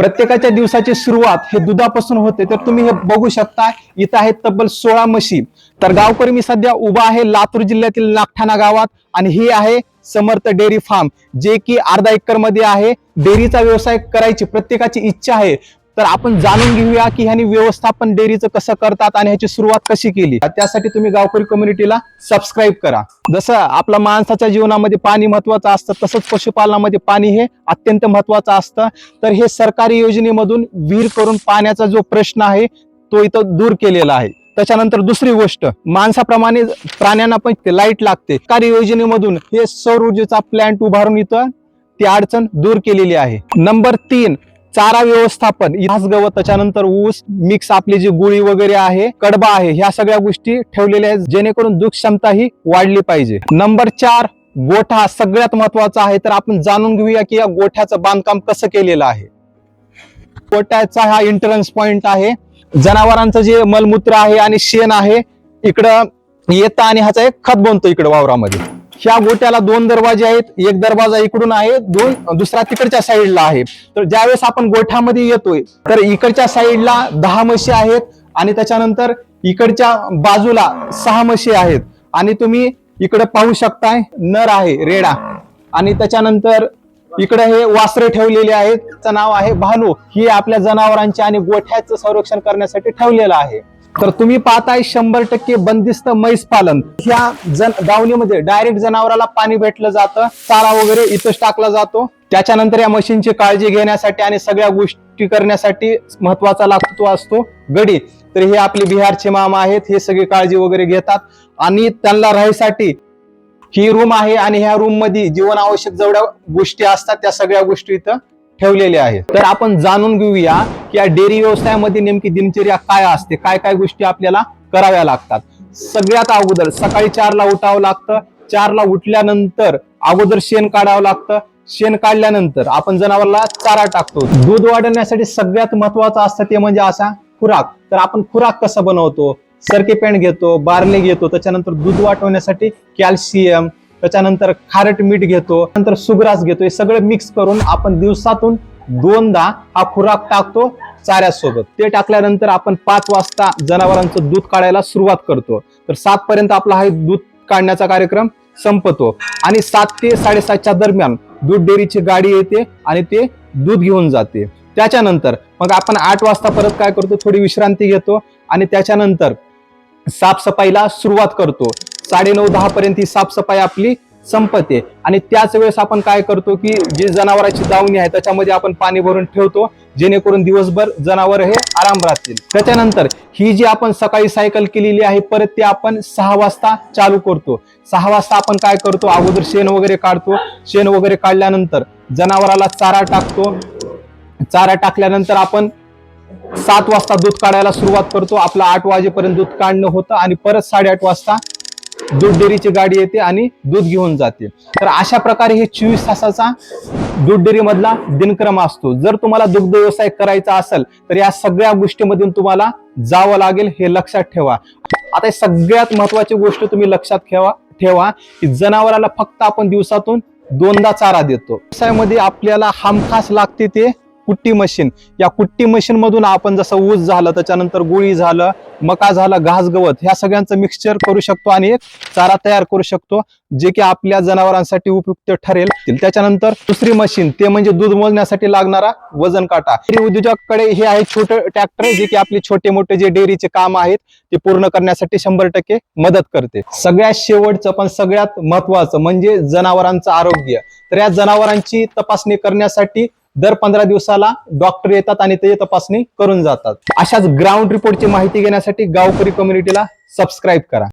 प्रत्येकाच्या दिवसाची सुरुवात हे दुधापासून होते. तर तुम्ही हे बघू शकता इथं आहेत तब्बल सोळा म्हशी तर गावकरी मी सध्या उभा आहे लातूर जिल्ह्यातील नागठाणा गावात आणि ही आहे समर्थ डेअरी फार्म जे की अर्धा एकरमध्ये आहे. डेअरीचा व्यवसाय करायची प्रत्येकाची इच्छा आहे. तर आपण जाणून घेऊया की ह्यानी व्यवस्थापन डेअरीचं कसं करतात आणि ह्याची सुरुवात कशी केली. त्यासाठी तुम्ही गावकरी कम्युनिटीला सबस्क्राईब करा. जसं आपल्या माणसाच्या जीवनामध्ये पाणी महत्वाचं असतं तसंच पशुपालनामध्ये पाणी हे अत्यंत महत्वाचं असतं. तर हे सरकारी योजनेमधून विहीर करून पाण्याचा जो प्रश्न आहे तो इथं दूर केलेला आहे. त्याच्यानंतर दुसरी गोष्ट माणसाप्रमाणे प्राण्यांना पण लाइट लागते. सरकारी योजनेमधून हे सौर ऊर्जेचा प्लॅन्ट उभारून इथं ती अडचण दूर केलेली आहे. नंबर तीन चारा व्यवस्थापन इतिहास गवत त्याच्यानंतर ऊस मिक्स आपली जी गुळी वगैरे आहे कडबा आहे ह्या सगळ्या गोष्टी ठेवलेल्या आहेत जेणेकरून दूध क्षमता ही वाढली पाहिजे. नंबर चार गोठा सगळ्यात महत्त्वाचा आहे. तर आपण जाणून घेऊया की या गोठ्याचं बांधकाम कसं केलेलं आहे. गोठ्याचा हा एंट्रन्स पॉइंट आहे. जनावरांचं जे मलमूत्र आहे आणि शेण आहे इकडं येतं आणि ह्याचा एक खत बनतो इकडं वावरामध्ये. ह्या गोट्याला दोन दरवाजे आहेत. एक दरवाजा इकडून आहे दोन दुसरा तिकडच्या साईडला आहे. तर ज्यावेळेस आपण गोठ्यामध्ये येतोय तर इकडच्या साईडला दहा म्हशी आहेत आणि त्याच्यानंतर इकडच्या बाजूला सहा म्हशी आहेत. आणि तुम्ही इकडे पाहू शकताय नर आहे रेडा. आणि त्याच्यानंतर इकडे हे वासरे ठेवलेले आहेत. त्याचं नाव आहे भानू. ही आपल्या जनावरांचे आणि गोठ्याचं संरक्षण करण्यासाठी ठेवलेलं आहे. तर तुम्ही पाहताय शंभर टक्के बंदिस्त म्हैस पालन. ह्या जन दावणीमध्ये डायरेक्ट जनावराला पाणी भेटलं जातं चारा वगैरे इथंच टाकला जातो. त्याच्यानंतर या मशीनची काळजी घेण्यासाठी आणि सगळ्या गोष्टी करण्यासाठी महत्त्वाचा लागतो असतो गडी. तर हे आपले बिहारचे मामा आहेत हे सगळी काळजी वगैरे घेतात. आणि त्यांना राहायसाठी ही रूम आहे आणि ह्या रूममध्ये जीवन आवश्यक जेवढ्या गोष्टी असतात त्या सगळ्या गोष्टी इथं ठेवलेले आहेत. तर आपण जाणून घेऊया की या डेअरी व्यवसायामध्ये नेमकी दिनचर्या काय असते काय काय गोष्टी आपल्याला कराव्या लागतात. सगळ्यात अगोदर सकाळी चारला उठावं लागतं चारला उठल्यानंतर अगोदर शेण काढावं लागतं. शेण काढल्यानंतर आपण जनावरला चारा टाकतो. दूध वाढवण्यासाठी सगळ्यात महत्वाचं असतं ते म्हणजे असा खुराक. तर आपण खुराक कसा बनवतो? सरके पेंट घेतो बार्ले घेतो त्याच्यानंतर दूध वाटवण्यासाठी कॅल्शियम त्याच्यानंतर खारट मीठ घेतो नंतर सुग्रास घेतो हे सगळं मिक्स करून आपण दिवसातून दोनदा हा खुराक टाकतो चाऱ्यासोबत. ते टाकल्यानंतर आपण पाच वाजता जनावरांचं दूध काढायला सुरुवात करतो. तर सात पर्यंत आपला हा दूध काढण्याचा कार्यक्रम संपतो. आणि सात ते साडेसातच्या दरम्यान दूध डेअरीची गाडी येते आणि ते दूध घेऊन जाते. त्याच्यानंतर मग आपण आठ वाजता परत काय करतो? थोडी विश्रांती घेतो आणि त्याच्यानंतर साफसफाईला सुरुवात करतो. साडेनऊ दहा पर्यंत ही साफसफाई आपली संपते. आणि त्याच वेळेस आपण काय करतो की जी जनावरांची दावणी आहे त्याच्यामध्ये आपण पाणी भरून ठेवतो जेणेकरून दिवसभर जनावर हे आराम राहतील. त्याच्यानंतर ही जी आपण सकाळी सायकल केलेली आहे परत ती आपण सहा वाजता चालू करतो. सहा वाजता आपण काय करतो? अगोदर शेण वगैरे काढतो. शेण वगैरे काढल्यानंतर जनावराला चारा टाकतो. चारा टाकल्यानंतर आपण सात वाजता दूध काढायला सुरुवात करतो. आपलं आठ वाजेपर्यंत दूध काढणं होतं आणि परत साडेआठ वाजता दूध डेअरीची गाडी येते आणि दूध घेऊन जाते. तर अशा प्रकारे हे चोवीस तासाचा दूध डेअरीमधला दिनक्रम असतो. जर तुम्हाला दुग्ध व्यवसाय करायचा असेल तर या सगळ्या गोष्टीमधून तुम्हाला जावं लागेल हे लक्षात ठेवा. आता हे सगळ्यात महत्वाची गोष्ट तुम्ही लक्षात ठेवा ठेवा की जनावराला फक्त आपण दिवसातून दोनदा चारा देतो. व्यवसायामध्ये आपल्याला हमखास लागते ते कुट्टी मशीन. या कुट्टी मशीन मधून आपण जसं ऊस झालं त्याच्यानंतर गुळी झालं मका झालं घास गवत ह्या सगळ्यांचं मिक्सचर करू शकतो आणि एक चारा तयार करू शकतो जे की आपल्या जनावरांसाठी उपयुक्त ठरेल. त्याच्यानंतर दुसरी मशीन ते म्हणजे दूध मोजण्यासाठी लागणारा वजन काटा. डेअरी उद्योजकाकडे हे आहे छोटं ट्रॅक्टर जे की आपले छोटे मोठे जे डेअरीचे काम आहेत ते पूर्ण करण्यासाठी शंभर टक्के मदत करते. सगळ्यात शेवटचं पण सगळ्यात महत्वाचं म्हणजे जनावरांचं आरोग्य. तर या जनावरांची तपासणी करण्यासाठी दर पंधरा दिवसाला डॉक्टर येतात आणि ते तपासणी करून जातात. अशाच ग्राउंड रिपोर्टची माहिती घेण्यासाठी गावकरी कम्युनिटीला सबस्क्राईब करा.